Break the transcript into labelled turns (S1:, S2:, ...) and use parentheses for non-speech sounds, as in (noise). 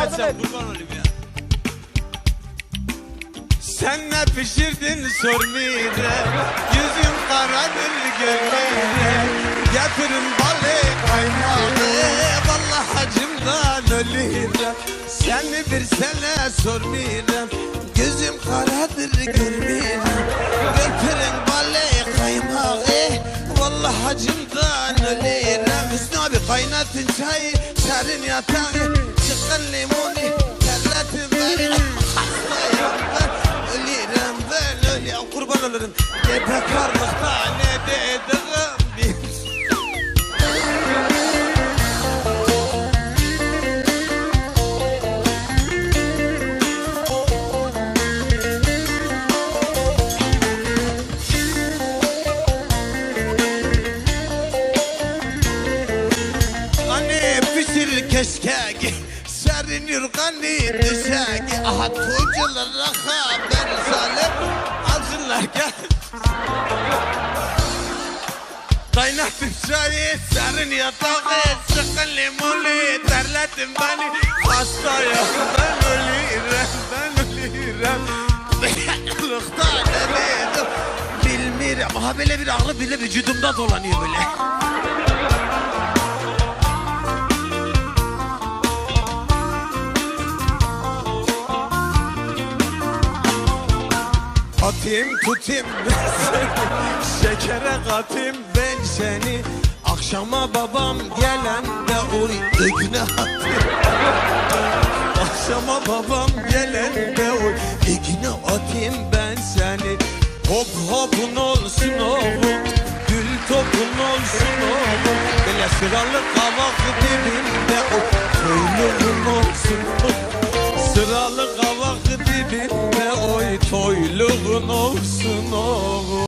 S1: yardım et.
S2: kurban olayım ya. Sen ne pişirdin sormayacağım Yüzüm karadır görmeyeceğim Getirin balık kaymağı Vallahi hacımdan ölürüm Seni bir sene sormayacağım Gözüm karadır görmeyeceğim Vallahi hacımdan ölürüm Hüsnü abi kaynatın çayı Serin yatağı Çıkın limonu Terletin beni. Ölürüm ben ölüyorum Kurban olurum. Gebe karlıkta Pişir keşkek Serinir kanı düşek. Aha tuğculara haber salim Alsınlar gel. Kaynatın çayı serin yatağı Sıkın limonu terletin beni Hastayım ben ölürüm Ben ölürüm. Kılıkta ölürüm Bilmiyorum. Aha böyle bir ağrı bile vücudumda dolanıyor böyle Atayım tutayım. Ben (laughs) seni Şekere katayım ben seni. Akşama babam gelen de oy İkne atayım. (laughs) Akşama babam gelen de oy İkne atayım ben seni. Hop hopun olsun oğlum Gül topun olsun oğlum. Böyle sıralı kavak dibinde o Köylüğün olsun Sıralı kavak toyluğun olsun oğlum